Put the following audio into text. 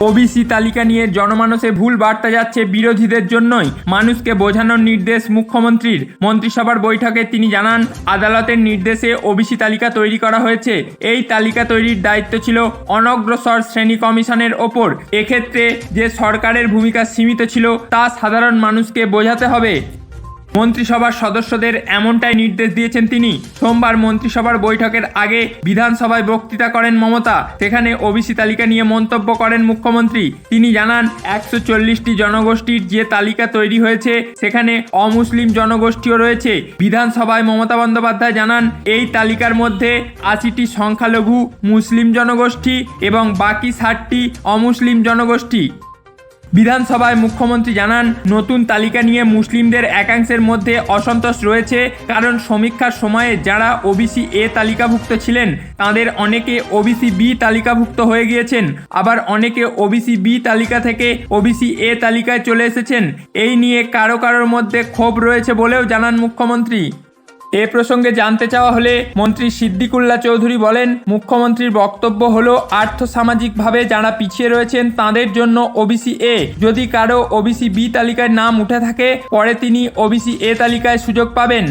OBC তালিকা নিয়ে জনমানসে ভুল বার্তা যাচ্ছে বিরোধীদের জন্যই। মানুষকে বোঝানোর নির্দেশ মুখ্যমন্ত্রীর। মন্ত্রিসভার বৈঠকে তিনি জানান, আদালতের নির্দেশে ওবিসি তালিকা তৈরি করা হয়েছে। এই তালিকা তৈরির দায়িত্ব ছিল অনগ্রসর শ্রেণি কমিশনের ওপর। এক্ষেত্রে যে সরকারের ভূমিকা সীমিত ছিল, তা সাধারণ মানুষকে বোঝাতে হবে। মন্ত্রিসভার সদস্যদের এমনটাই নির্দেশ দিয়েছেন তিনি। সোমবার মন্ত্রিসভার বৈঠকের আগে বিধানসভায় বক্তৃতা করেন মমতা। সেখানে ওবিসি তালিকা নিয়ে মন্তব্য করেন মুখ্যমন্ত্রী। তিনি জানান, একশো চল্লিশটি জনগোষ্ঠীর যে তালিকা তৈরি হয়েছে, সেখানে অমুসলিম জনগোষ্ঠীও রয়েছে। বিধানসভায় মমতা বন্দ্যোপাধ্যায় জানান, এই তালিকার মধ্যে আশিটি সংখ্যালঘু, মুসলিম জনগোষ্ঠী এবং বাকি ষাটটি অমুসলিম জনগোষ্ঠী। বিধানসভায় মুখ্যমন্ত্রী জানান, নতুন তালিকা নিয়ে মুসলিমদের একাংশের মধ্যে অসন্তোষ রয়েছে কারণ সমীক্ষার সময়ে যারা ওবিসি এ তালিকাভুক্ত ছিলেন, তাদের অনেকে ওবিসি বি তালিকাভুক্ত হয়ে গিয়েছেন। আবার অনেকে ওবিসি বি তালিকা থেকে ওবিসি এ তালিকায় চলে এসেছেন। এই নিয়ে কারও কারোর মধ্যে ক্ষোভ রয়েছে বলেও জানান মুখ্যমন্ত্রী। এ প্রসঙ্গে জানতে চাওয়া হলে মন্ত্রী সিদ্দিকুল্লা চৌধুরী বলেন, মুখ্যমন্ত্রীর বক্তব্য হল, আর্থসামাজিকভাবে যারা পিছিয়ে রয়েছেন তাদের জন্য ওবিসি এ। যদি কারও ওবিসি বি তালিকায় নাম উঠে থাকে, পরে তিনি ওবিসি এ তালিকায় সুযোগ পাবেন।